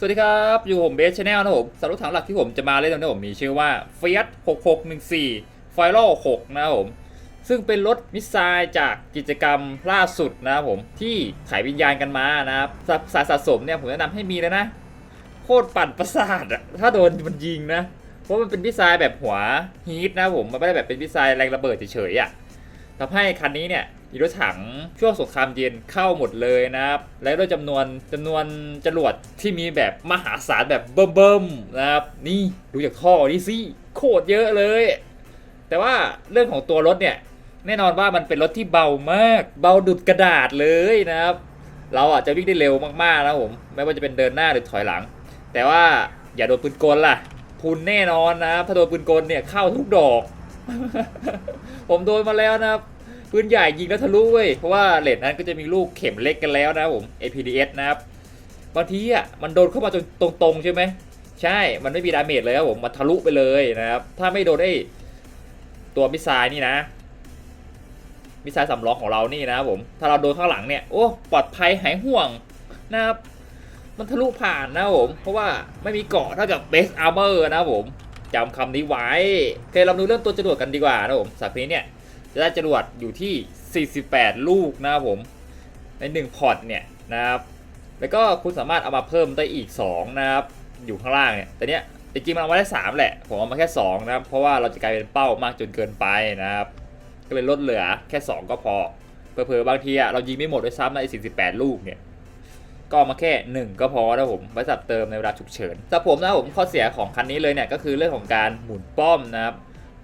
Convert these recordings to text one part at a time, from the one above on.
สวัสดีครับ อยู่ผมเบสชาแนลนะผมสำหรับถังหลักที่ผมจะมาเล่นนะผมมีชื่อว่า Fiat 6614 f i r a l 6นะผม ซึ่งเป็นรถมิสไซล์จากกิจกรรมล่าสุดนะครับผมที่ขายวิญญาณกันมานะครับสะสายสะสมเนี่ยผมแนะนำให้มีเลยนะ โคตรปั่นประสาทอะถ้าโดนมันยิงนะ เพราะมันเป็นมิสไซล์แบบหัวฮีทนะผมมันไม่ได้แบบเป็นมิสไซล์แรงระเบิดเฉยๆอะ ทำให้คันนี้เนี่ยมีรถถังช่วงสงครามเย็นเข้าหมดเลยนะครับและด้วยจำนวนจำนวนจรวดที่มีแบบมหาศาลแบบเบิ่มๆนะครับ นี่ดูจากท่อนี่สิโคตรเยอะเลย แต่ว่าเรื่องของตัวรถเนี่ยแน่นอนว่ามันเป็นรถที่เบามาก เบาดุดกระดาษเลยนะครับ เราอะจะวิ่งได้เร็วมากๆนะผมไม่ว่าจะเป็นเดินหน้าหรือถอยหลัง แต่ว่าอย่าโดนปืนกลล่ะพุนแน่นอนนะถ้าโดนปืนกลเนี่ยเข้าทุกดอก ผมโดนมาแล้วนะครับปืนใหญ่ยิงแล้วทะลุเว้ยเพราะว่าเลนนั้นก็จะมีลูกเข็มเล็กกันแล้วนะผม APDS นะครับบางทีอะมันโดนเข้ามาตรงตรงๆใช่ไหมใช่มันไม่มีดาเมจเลยครับผมมันทะลุไปเลยนะครับ ถ้าไม่โดนไอ้ตัวมิสไซล์นี่นะมิสไซล์สำรองของเรานี่นะครับผมถ้าเราโดนข้างหลังเนี่ยโอ้ปลอดภัยหายห่วงนะครับมันทะลุผ่านนะผม เพราะว่าไม่มีเกาะเท่ากับเบสอาร์เมอร์นะครับผม จำคำนี้ไว้โอเคเราดูเรื่องตัวจรวดกันดีกว่านะครับผมสักนี้เนี่ยจะได้จรวดอยู่ที่ 48 ลูกนะครับผม ใน 1 พอร์ตเนี่ยนะครับแล้วก็คุณสามารถเอามาเพิ่มได้อีก 2 นะครับ อยู่ข้างล่างเนี่ยแต่เนี้ยจริงๆมันเอามาได้ 3 แหละ ผมเอามาแค่ 2 นะครับ เพราะว่าเราจะกลายเป็นเป้ามากจนเกินไปนะครับ ก็เลยลดเหลือแค่ 2 ก็พอเผลอๆบางทีอะเรายิงไม่หมดด้วยซ้ำใน48 ลูกเนี่ย ก็มาแค่ 1 ก็พอนะผมไว้สับเติมในเวลาฉุกเฉินแต่ผมนะผมข้อเสียของคันนี้เลยเนี่ยก็คือเรื่องของการหมุนป้อมนะครับ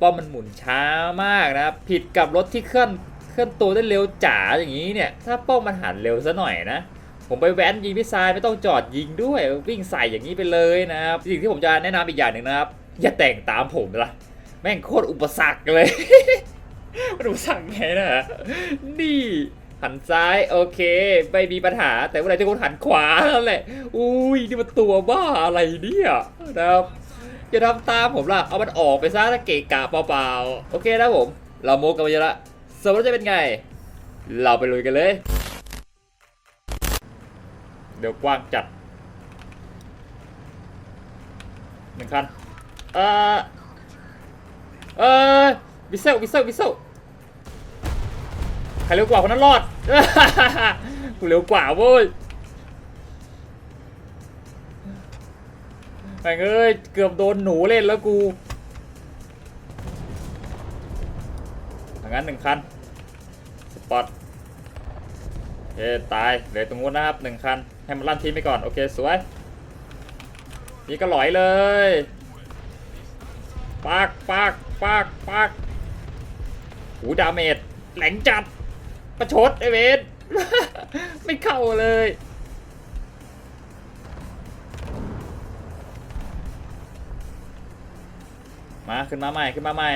ป้อมมันหมุนช้ามากนะครับผิดกับรถที่เคลื่อนเคลื่อนตัวได้เร็วจ๋าอย่างนี้เนี่ยถ้าป้อมมันหันเร็วซะหน่อยนะผมไปแว้นยิงพิซายไม่ต้องจอดยิงด้วยวิ่งใส่อย่างนี้ไปเลยนะครับสิ่งที่ผมจะแนะนำอีกอย่างหนึ่งนะครับอย่าแต่งตามผมละแม่งโคตรอุปสรรคเลย มันอุปสรรคไงนะนี่ หันซ้ายโอเค ไม่มีปัญหาแต่เมื่อไหร่ที่คุณหันขวานั่นแหละอุ้ยนี่มันตัวบ้าอะไรเนี่ยนะครับอย่าทำตามผมล่ะเอามันออกไปซะถ้าเกะกะเปล่าๆโอเคนะผม เราโมกันไปเยอะละสมมติจะเป็นไง เราไปลุยกันเลย เดี๋ยวกว้างจัดหนึ่งคันเออเออวิเซลวิเซลวิเซล ใครเร็วกว่าคนนั้นรอด กูเร็วกว่าเว้ยแม่งเอ้ย เกือบโดนหนูเล่นแล้วกูทางนั้นหนึ่งคัน สปอตเอ้ตายเหลือตรงนู้นนะครับหนึ่งคัน ให้มันลั่นทีไปก่อน โอเค สวย นี่ก็หลอยเลยปากปากปากปากหูดาเมจแหลงจัด ประชดไอเวนไม่เข้าเลย มาขึ้นมาใหม่ขึ้นมาใหม่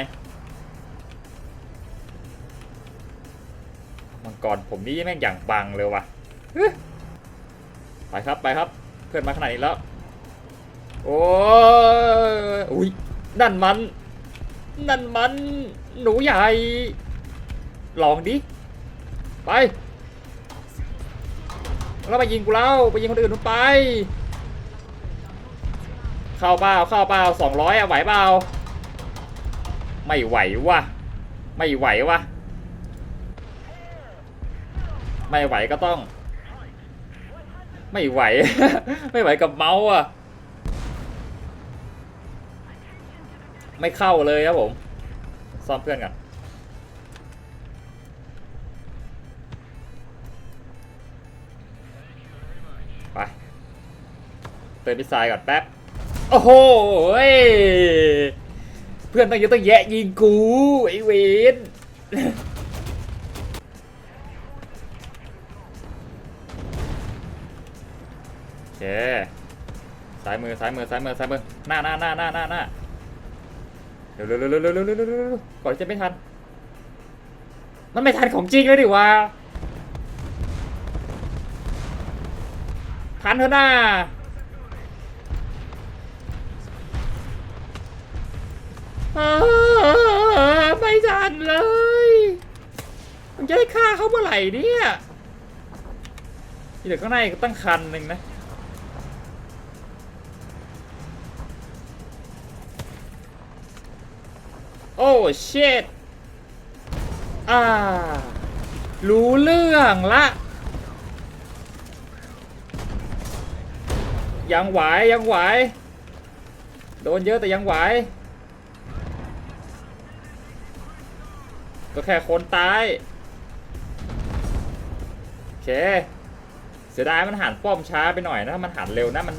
มังกรผมนี่แม่งอย่างบังเลยว่ะไปครับไปครับ เพื่อนมาขนาดนี้แล้ว โอ้ยอุ้ยนั่นมัน นั่นมัน หนูใหญ่ ลองดิ ไปแล้วมายิงกูแล้วไปยิงคนอื่นนู่นไป เข้าเปล่าเข้าเปล่าสองร้อยอะไหวเปล่าไม่ไหววะไม่ไหววะไม่ไหวก็ต้อง ไม่ไหว ไม่ไหวกับเมาส์อะ ไม่เข้าเลยครับผม ซ่อมเพื่อนก่อน ติมมิสซล์ก่อนแป๊บ โอ้โหเพื่อนต้องยองต้องแยะยิงกูไอเวนโอเคสายมือสายมือสายมือสายมือหน้าหน้าหน้าหน้าหน้าหน้าเร็วเร็วเร็วเร็วเร็วเร็วเร็วก่อนจะไม่ทัน มันไม่ทันของจริงเลยดิวะทันเถอะหน้า ไม่จันเลย มันจะได้ฆ่าเขาเมื่อไหร่เนี่ยเดี๋ยวข้างในก็ตั้งคันหนึ่งนะ โอ้เชิดอ่า รู้เรื่องละ ยังไหวยังไหว โดนเยอะแต่ยังไหว ก็แค่คนตายโอเค เสียดายมันหันป้อมช้าไปหน่อยนะถ้ามันหันเร็วนะมัน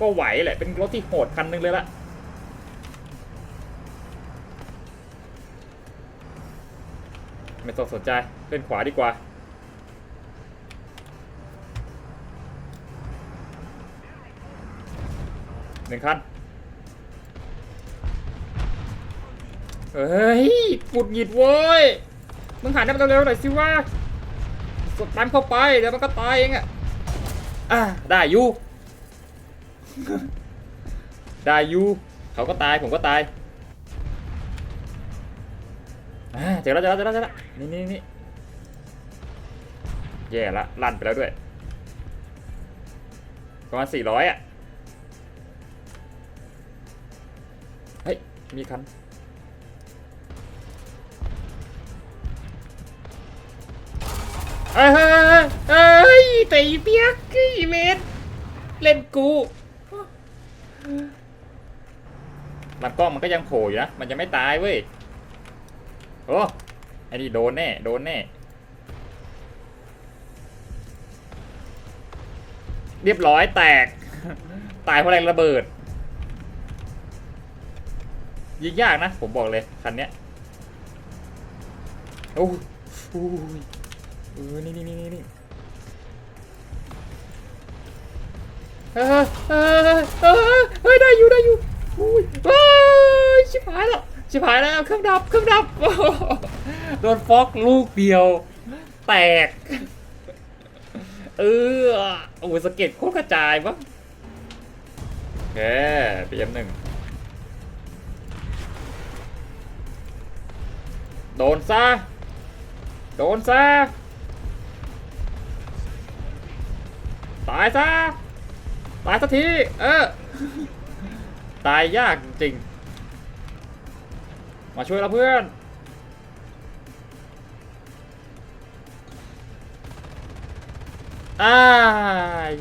ก็ไหวแหละเป็นรถที่โหดคันหนึงเลยละไม่ต้องสนใจเล่นขวาดีกว่าหนึ่งคัน เฮ้ยปุดหงิดเว้ย มึงหันให้มันเร็วๆหน่อยสิวะสดตันเข้าไปเดี๋ยวมันก็ตายเองอะอะได้อยู่ได้อยู่เขาก็ตายผมก็ตายเจอแล้วเจอแล้วเจอแล้วเจอแล้วนี่นี่นี่แย่ละลั่นไปแล้วด้วยประมาณสี่ร้อยอะ เฮ้ย มีคัน เฮ้ยเฮ้ยเฮ้ยเฮ้ยเตะเปียกเมตรเล่นกูลำกล้องมันก็ยังโผล่อยู่นะ มันยังไม่ตายเว้ย โอ้ไอ้นี่โดนแน่ โดนแน่ เรียบร้อยแตก ตายเพราะแรงระเบิด ยิงยากนะ ผมบอกเลย คันเนี้ย โอ้ย เออ นี่นี่นี่นี่นี่เฮ้ยเฮ้ยเฮ้ยเฮ้ย ได้อยู่ ได้อยู่อุ้ยเฮ้ยชิบหายแล้ว ชิบหายแล้ว เครื่องดับ เครื่องดับ โดนฟอกลูกเดียว แตก เออโอ้ยสะเก็ดโคตรกระจายมั้งโอเคพีเอ็มหนึ่งโดนซะ โดนซะ ตายซะ ตายสักที เออ ตายยากจริง มาช่วยเราเพื่อน อ่า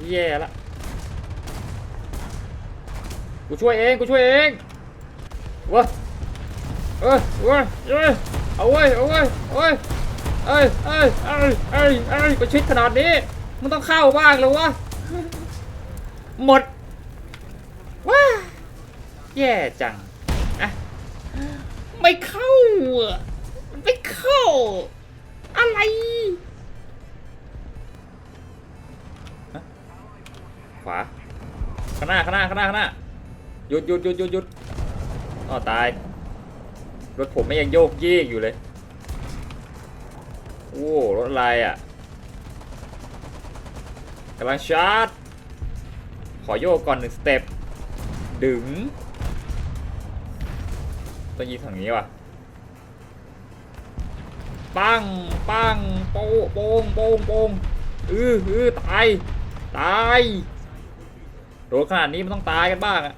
แย่ละ กูช่วยเอง กูช่วยเองเว้ยเอ้ยเว้ยเอ้ยเอาเว้ยเอาเว้ยเอาเว้ยเอ้ยเอ้ยเอ้ยเอ้ยเอ้ยประชิดขนาดนี้ มันต้องเข้าบ้างเลยวะ หมด ว้า แย่จังอะไม่เข้า ไม่เข้า อะไร ขวา ข้างหน้า ข้างหน้า ข้างหน้า ข้างหน้า หยุดหยุดหยุดหยุดหยุดอ๋อตาย รถผมไม่ยังโยกเยกอยู่เลย โอ้ รถอะไรอะ กำลังชาร์จ ขอโยกก่อนหนึ่งสเต็ป ดึงต้องยิงฝั่งนี้ว่ะ ปัง ปัง โป้งโป้งโป้งโป้งอืออือตาย ตายโดนขนาดนี้มันต้องตายกันบ้างอะ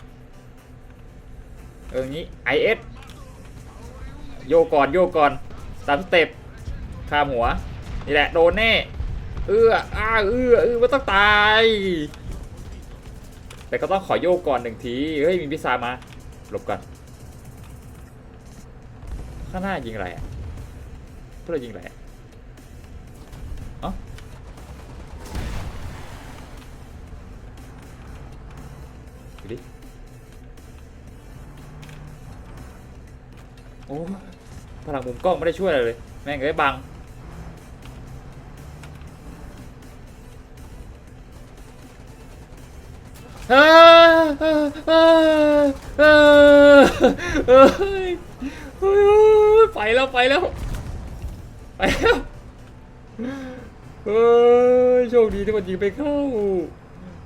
เอออย่างนี้ IS โยก่อนโยก่อนตามสเต็ปข้ามหัว นี่แหละ โดนแน่ เอื้ออ้าเอื้อเอื้อมันต้องตาย แต่ก็ต้องขอโยกก่อนหนึ่งที เฮ้ยมีพิซามาหลบก่อน ข้างหน้ายิงอะไรอะพวกเรายิงอะไรอะเอ้าดูดิโอ้พลังมุมกล้องไม่ได้ช่วยอะไรเลย แม่งเอ้ยบัง ไปแล้วไปแล้วไปแล้วเฮ้ยโชคดีที่มันยิงไปเข้า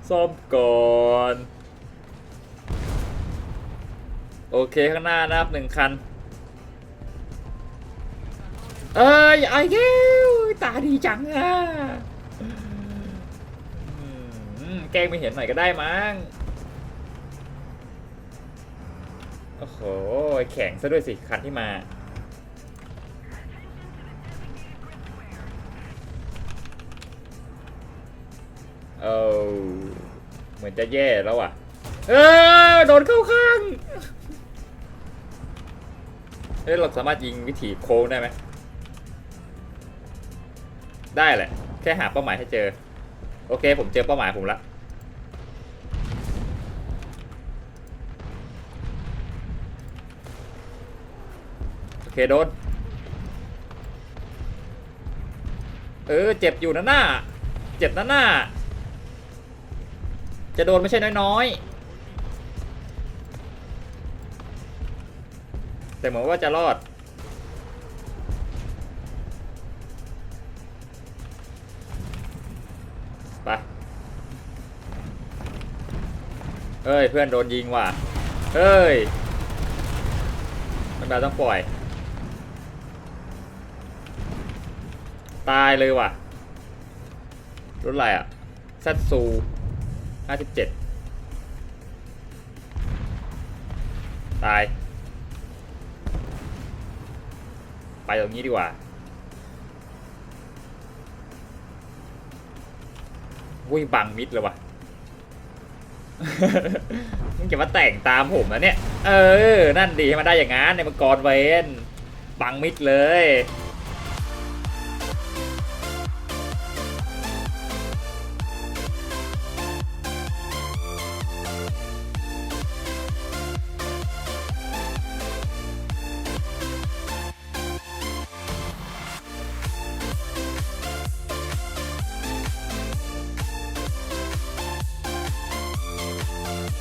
ซ่อมก่อนโอเคข้างหน้านะครับหนึ่งคัน เอ้ยไอ้แก้วตาดีจังอะ แกล้งไม่เห็นหน่อยก็ได้มั้ง โอ้โห แข็งซะด้วยสิคันที่มา เออเหมือนจะแย่แล้วอะ เออโดนเข้าข้างเฮ้ยเราสามารถยิงวิถีโค้งได้ไหม ได้แหละ แค่หาเป้าหมายให้เจอ โอเค ผมเจอเป้าหมายผมแล้ว เคโดน เออ เจ็บอยู่นะหน้า เจ็บนะหน้า จะโดนไม่ใช่น้อยๆ แต่เหมือนว่าจะรอด ไป เอ้ย เพื่อนโดนยิงว่ะเฮ้ยมันแบบต้องปล่อย ตายเลยว่ะ รถอะไรอะซัตซูห้าสิบเจ็ดตาย ไปตรงนี้ดีกว่าวุ้ยบังมิดเลยว่ะมึงจะมาแต่งตามผมนะเนี่ย เออ นั่นดีให้มันได้อย่างงั้นในมังกรเวนบังมิดเลย